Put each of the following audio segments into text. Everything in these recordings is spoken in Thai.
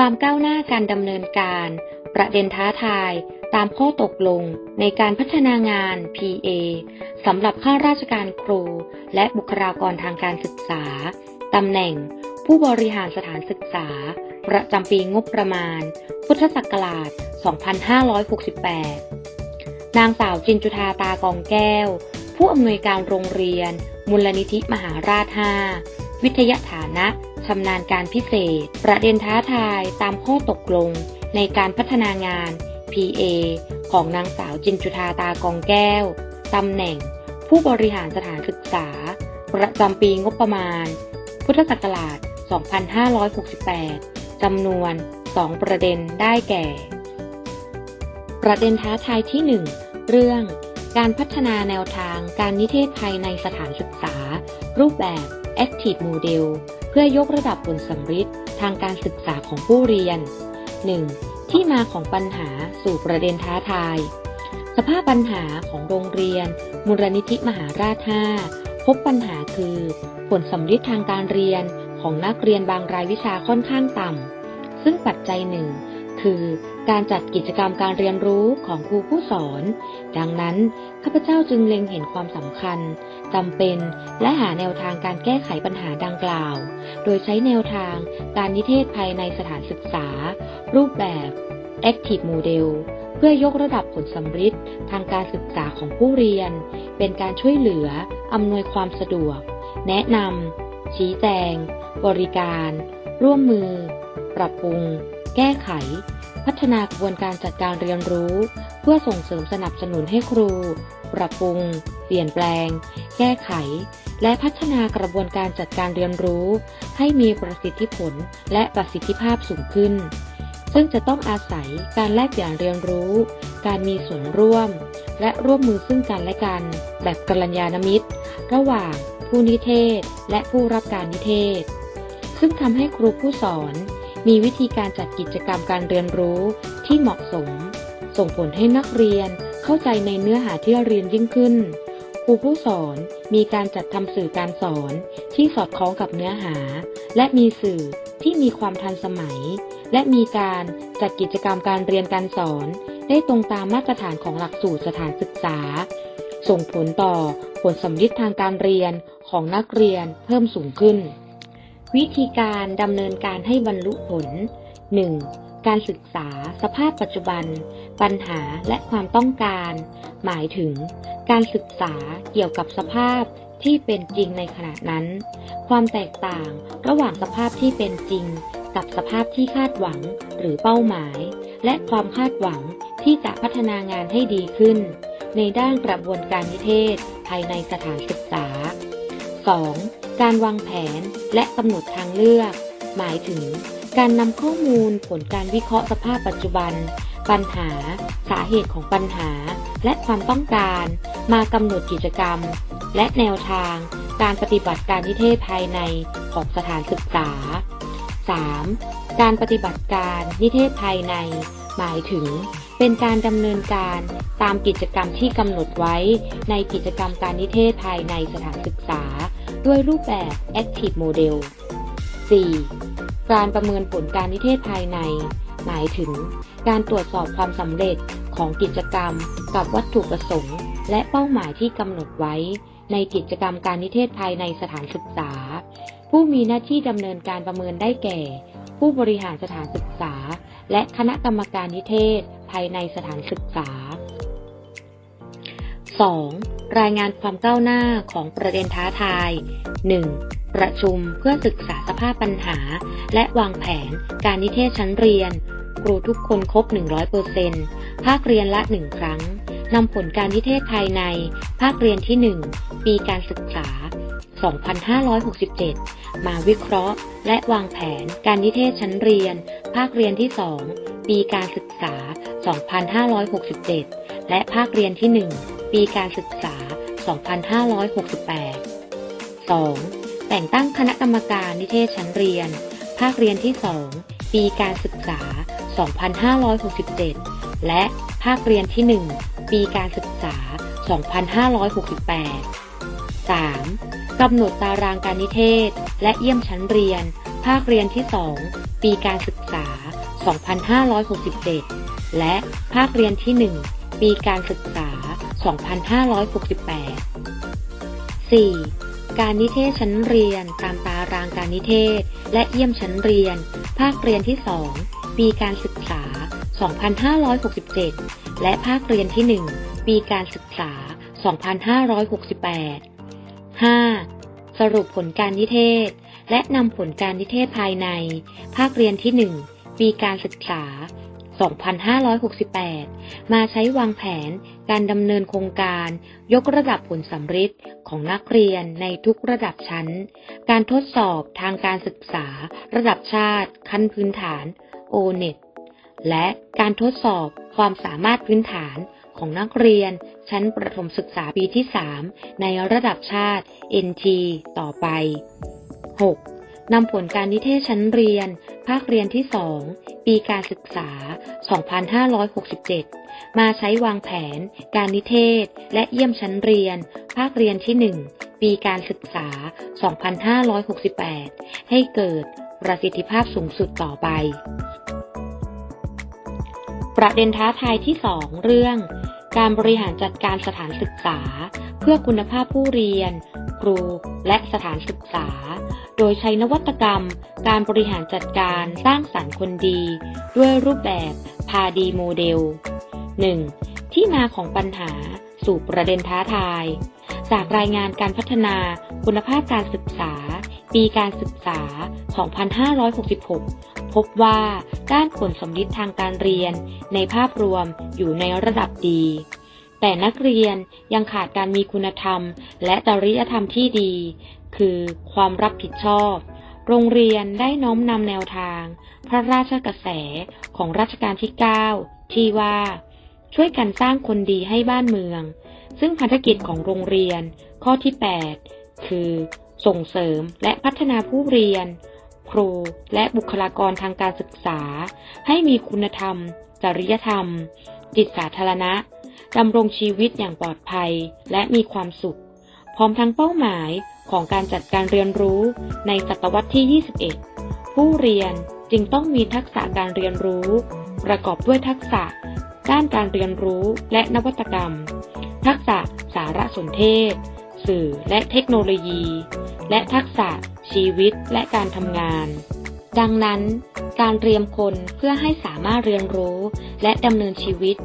ความก้าวหน้าการดำเนินการ ประเด็นท้าทาย ตามข้อตกลงในการพัฒนางาน PA สำหรับข้าราชการครู และบุคลากรทางการศึกษา ตำแหน่ง ผู้บริหารสถานศึกษา ประจำปีงบประมาณ พุทธศักราช 2568 นางสาวจินจุธาตากองแก้ว ผู้อำนวยการโรงเรียน มูลนิธิมหาราช 5 วิทยาฐานะ ชำนาญการพิเศษ ประเด็นท้าทายตามข้อตกลงในการพัฒนางาน PA ของนางสาวจินจุธาตากองแก้ว ตำแหน่ง ผู้บริหารสถานศึกษา ประจำปีงบประมาณ พุทธศักราช 2568 จำนวน 2 ประเด็นได้แก่ ประเด็นท้าทายที่ 1 เรื่องการพัฒนาแนวทางการนิเทศภายในสถานศึกษา รูปแบบ Active Model เพื่อยกระดับผลสำฤทธิ์ทางการศึกษาของผู้เรียน 1. ที่มาของปัญหาสู่ประเด็นท้าทาย สภาพปัญหาของโรงเรียน มูลนิธิมหาราช 5 พบปัญหาคือ ผลสำฤทธิ์ทางการเรียนของนักเรียนบางรายวิชาค่อนข้างต่ำ ซึ่งปัจจัยหนึ่ง คือการจัดกิจกรรมการเรียนรู้ของครูผู้สอน ดังนั้นข้าพเจ้าจึงเล็งเห็นความสำคัญจำเป็นและหาแนวทางการแก้ไขปัญหาดังกล่าว โดยใช้แนวทางการนิเทศภายในสถานศึกษา รูปแบบ Active Model เพื่อยกระดับผลสำฤทธิ์ทางการศึกษาของผู้เรียน เป็นการช่วยเหลือ อำนวยความสะดวก แนะนำชี้แจง บริการ ร่วมมือ ปรับปรุง แก้ไข พัฒนากระบวนการจัดการเรียนรู้ เพื่อส่งเสริมสนับสนุนให้ครู ปรับปรุง เปลี่ยนแปลง แก้ไข และพัฒนากระบวนการจัดการเรียนรู้ ให้มีประสิทธิผลและประสิทธิภาพสูงขึ้น ซึ่งจะต้องอาศัยการแลกเปลี่ยนเรียนรู้ การมีส่วนร่วม และร่วมมือซึ่งกันและกัน แบบกัลยาณมิตร ระหว่างผู้นิเทศ และผู้รับการนิเทศ ซึ่งทำให้ครูผู้สอน มีวิธีการจัดกิจกรรมการเรียนรู้ที่เหมาะสม ส่งผลให้นักเรียนเข้าใจในเนื้อหาที่เรียนยิ่งขึ้น ครูผู้สอนมีการจัดทำสื่อการสอนที่สอดคล้องกับเนื้อหา และมีสื่อที่มีความทันสมัย และมีการจัดกิจกรรมการเรียนการสอน ได้ตรงตามมาตรฐานของหลักสูตรสถานศึกษา ส่งผลต่อผลสำลิดทางการเรียนของนักเรียนเพิ่มสูงขึ้น วิธีการดำเนินการให้บรรลุผล 1. การศึกษาสภาพปัจจุบัน ปัญหาและความต้องการ หมายถึง การศึกษาเกี่ยวกับสภาพที่เป็นจริงในขณะนั้น ความแตกต่างระหว่างสภาพที่เป็นจริง กับสภาพที่คาดหวังหรือเป้าหมาย และความคาดหวังที่จะพัฒนางานให้ดีขึ้น ในด้านกระบวนการนิเทศ ภายในสถานศึกษา 2. การวางแผนและกำหนดทางเลือก หมายถึง การนำข้อมูลผลการวิเคราะห์สภาพปัจจุบัน ปัญหา สาเหตุของปัญหา และความต้องการ มากำหนดกิจกรรม และแนวทาง การปฏิบัติการนิเทศภายในของสถานศึกษา 3. การปฏิบัติการนิเทศภายใน หมายถึง เป็นการดำเนินการตามกิจกรรมที่กำหนดไว้ในกิจกรรมการนิเทศภายในสถานศึกษา ด้วยรูปแบบ Active Model 4. การประเมินผลการนิเทศภายใน หมายถึง การตรวจสอบความสำเร็จของกิจกรรม กับวัตถุประสงค์ และเป้าหมายที่กำหนดไว้ ในกิจกรรมการนิเทศภายในสถานศึกษา ผู้มีหน้าที่ดำเนินการประเมินได้แก่ ผู้บริหารสถานศึกษา และคณะกรรมการนิเทศภายในสถานศึกษา 2. รายงานความก้าวหน้าของประเด็นท้าทาย 1. ประชุมเพื่อศึกษาสภาพปัญหา และวางแผนการนิเทศชั้นเรียน ครูทุกคนครบ 100%ภาคเรียนละ 1 ครั้งนำผลการนิเทศภายใน ภาคเรียนที่ 1 ปีการศึกษา 2567 มาวิเคราะห์ และวางแผนการนิเทศชั้นเรียน ภาคเรียนที่ 2 ปีการศึกษา 2567 และภาคเรียนที่ 1 ปีการศึกษา 2568 2. แต่งตั้งคณะกรรมการนิเทศชั้นเรียน ภาคเรียนที่ 2 ปีการศึกษา 2567 และภาคเรียนที่ 1 ปีการศึกษา 2568 3. กำหนดตารางการนิเทศ และเยี่ยมชั้นเรียน ภาคเรียนที่ 2 ปีการศึกษา 2567 และภาคเรียนที่ 1 ปีการศึกษา 2568 4. การนิเทศชั้นเรียนตามตารางการนิเทศ และเยี่ยมชั้นเรียน ภาคเรียนที่ 2 ปีการศึกษา 2567 และภาคเรียนที่ 1 ปีการศึกษา 2568 5. สรุปผลการนิเทศ และนำผลการนิเทศภายใน ภาคเรียนที่ 1 ปีการศึกษา 2568 มาใช้วางแผนการดำเนินโครงการยกระดับผลสำฤทธิ์ของนักเรียนในทุกระดับชั้น การทดสอบทางการศึกษา ระดับชาติขั้นพื้นฐาน O-NET และการทดสอบความสามารถพื้นฐานของนักเรียนชั้นประถมศึกษาปีที่ 3 ในระดับชาติ NT ต่อไป 6. นำผลการนิเทศชั้นเรียน ภาคเรียนที่ 2 ปีการศึกษา 2567 มาใช้วางแผน การนิเทศ และเยี่ยมชั้นเรียน ภาคเรียนที่ 1 ปีการศึกษา 2568 ให้เกิดประสิทธิภาพสูงสุดต่อไป ประเด็นท้าทายที่ 2 เรื่อง การบริหารจัดการสถานศึกษา เพื่อคุณภาพผู้เรียน ครู และสถานศึกษา โดยใช้นวัตกรรม การบริหารจัดการสร้างสรรค์คนดี ด้วยรูปแบบพาดีโมเดล 1. ที่มาของปัญหาสู่ประเด็นท้าทาย จากรายงานการพัฒนาคุณภาพการศึกษา ปีการศึกษา 2566 พบว่าด้านผลสำลิดทางการเรียน ในภาพรวมอยู่ในระดับดี แต่นักเรียนยังขาดการมีคุณธรรม และจริยธรรมที่ดี คือความรับผิดชอบ โรงเรียนได้น้อมนำแนวทาง พระราชกระแสของรัชกาลที่ 9 ที่ว่าช่วยกันสร้างคนดีให้บ้านเมือง ซึ่งภารกิจของโรงเรียนข้อที่ 8 คือ ส่งเสริมและพัฒนาผู้เรียน ครูและบุคลากรทางการศึกษา ให้มีคุณธรรม จริยธรรม จิตสาธารณะดำรงชีวิตอย่างปลอดภัยและมีความสุข พร้อมทั้งเป้าหมายของการจัดการเรียนรู้ในศตวรรษที่ 21 ผู้เรียนจึงต้องมีทักษะการเรียนรู้ ประกอบด้วยทักษะ ด้านการเรียนรู้และนวัตกรรม ทักษะสารสนเทศ สื่อและเทคโนโลยี และทักษะชีวิตและการทำงาน ดังนั้น การเตรียมคนเพื่อให้สามารถเรียนรู้และดำเนินชีวิต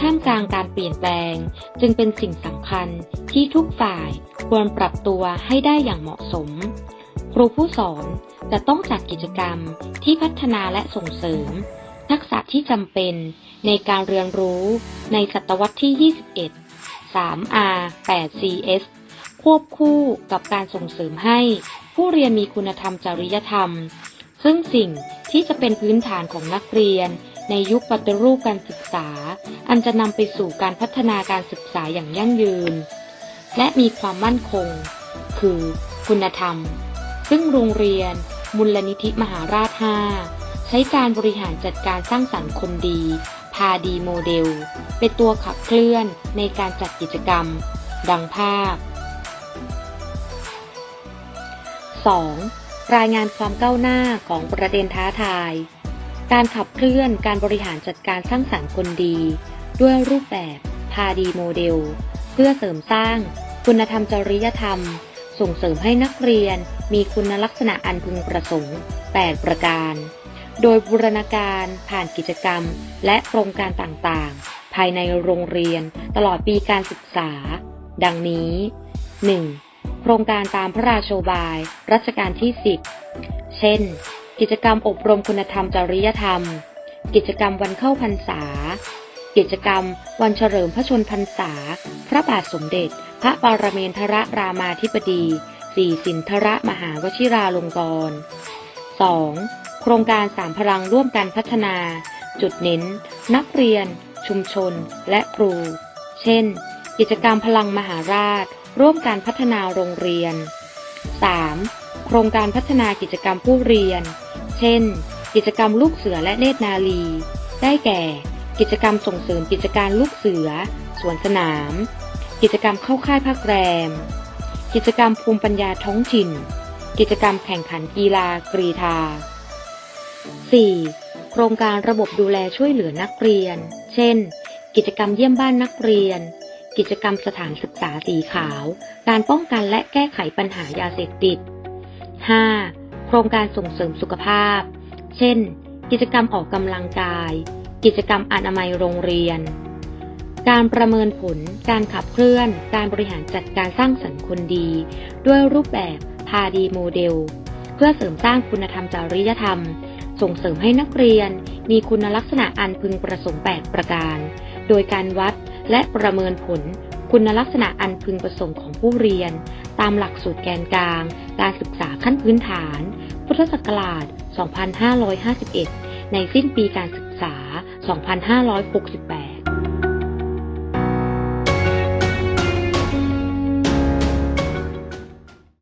ท่ามกลางการเปลี่ยนแปลง จึงเป็นสิ่งสำคัญที่ทุกฝ่าย ควรปรับตัวให้ได้อย่างเหมาะสม ครูผู้สอนจะต้องจัดกิจกรรมที่พัฒนาและส่งเสริม ทักษะที่จำเป็นในการเรียนรู้ในศตวรรษที่ 21 3R 8CS ควบคู่กับการส่งเสริมให้ผู้เรียนมีคุณธรรมจริยธรรม ซึ่งสิ่งที่จะเป็นพื้นฐานของนักเรียน ในยุคปฏิรูปการศึกษา อันจะนำไปสู่การพัฒนาการศึกษาอย่างยั่งยืน และมีความมั่นคง คือคุณธรรม ซึ่งโรงเรียน มูลนิธิมหาราช 5 ใช้การบริหารจัดการสร้างสรรค์คนดี พาดีโมเดล เป็นตัวขับเคลื่อนในการจัดกิจกรรม ดังภาพ 2. รายงานความก้าวหน้าของประเด็นท้าทาย การขับเคลื่อนการบริหารจัดการสร้างสรรค์คนดี ด้วยรูปแบบพาดีโมเดล เพื่อเสริมสร้าง คุณธรรมจริยธรรม ส่งเสริมให้นักเรียนมีคุณลักษณะอันพึงประสงค์ 8 ประการ โดยบูรณาการผ่านกิจกรรม และโครงการต่างๆ ภายในโรงเรียนตลอดปีการศึกษา ดังนี้ 1. โครงการตามพระราโชบาย รัชกาลที่ 10 เช่น กิจกรรมอบรมคุณธรรมจริยธรรม กิจกรรมวันเข้าพรรษา กิจกรรม วันเฉลิมพระชนพรรษา พระบาทสมเด็จ พระปรเมนทรรามาธิบดีสีสินทรมหาวชิราลงกรณ์ 2. โครงการสามพลังร่วมกันพัฒนา จุดเน้น นักเรียน ชุมชน และครู เช่น กิจกรรมพลังมหาราช ร่วมการพัฒนาโรงเรียน 3. โครงการพัฒนากิจกรรมผู้เรียน เช่น กิจกรรมลูกเสือและเนตรนาลี ได้แก่ กิจกรรมส่งเสริมกิจการลูกเสือ สวนสนาม กิจกรรมเข้าค่ายพักแรม กิจกรรมภูมิปัญญาท้องถิ่น กิจกรรมแข่งขันกีฬากรีธา 4. โครงการระบบดูแลช่วยเหลือนักเรียน เช่น กิจกรรมเยี่ยมบ้านนักเรียน กิจกรรมสถานศึกษาสีขาว การป้องกันและแก้ไขปัญหายาเสพติด 5. โครงการส่งเสริมสุขภาพ เช่น กิจกรรมออกกำลังกาย กิจกรรมอนามัยโรงเรียน การประเมินผล การขับเคลื่อน การบริหารจัดการสร้างสรรค์คนดี ด้วยรูปแบบพาดีโมเดล เพื่อเสริมสร้างคุณธรรมจริยธรรม ส่งเสริมให้นักเรียน มีคุณลักษณะอันพึงประสงค์ 8 ประการ โดยการวัดและประเมินผล คุณลักษณะอันพึงประสงค์ของผู้เรียน ตามหลักสูตรแกนกลาง การศึกษาขั้นพื้นฐาน พุทธศักราช 2551 ในสิ้นปีการศึกษา 2568